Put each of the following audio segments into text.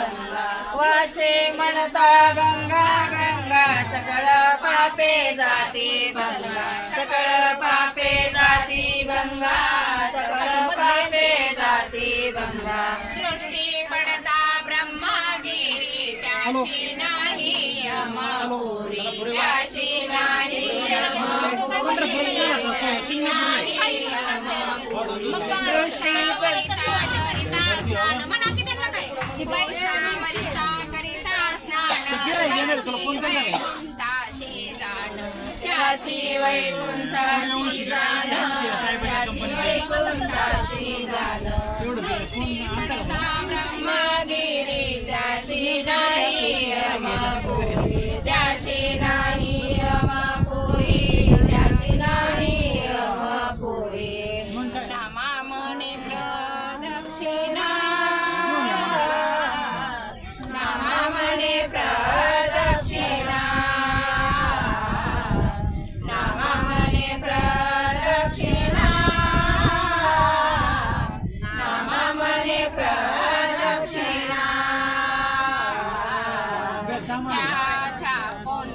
वाचे म्हणता गंगा गंगा सकळ पापे जाते गंगा. सकळ पापे जाती गंगा सकळ पापे जाती गंगा. सृष्टी म्हणता ब्रह्मागिरी त्याशी नाही यमपुरी त्याशी नाही यमपुरी. वैकुंठाशी जाण त्याशी वैकुंठाशी जाण ब्रह्म ชาวคน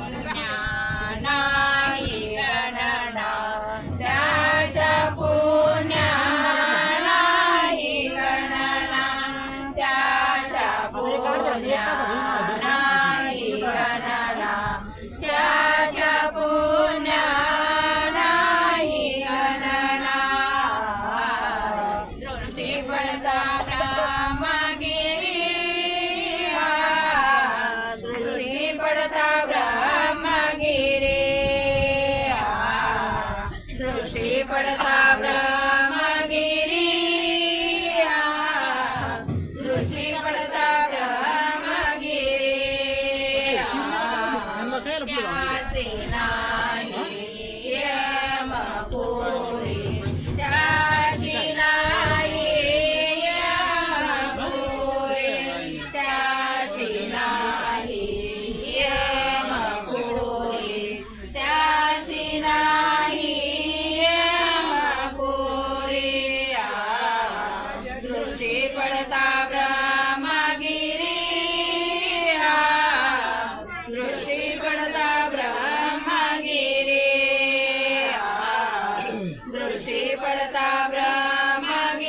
दृष्टी ब्रह्मगिरी.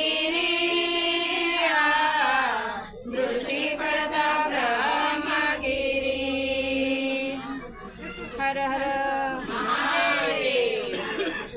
दृष्टी पडता ब्रह्मगिरी. हर हर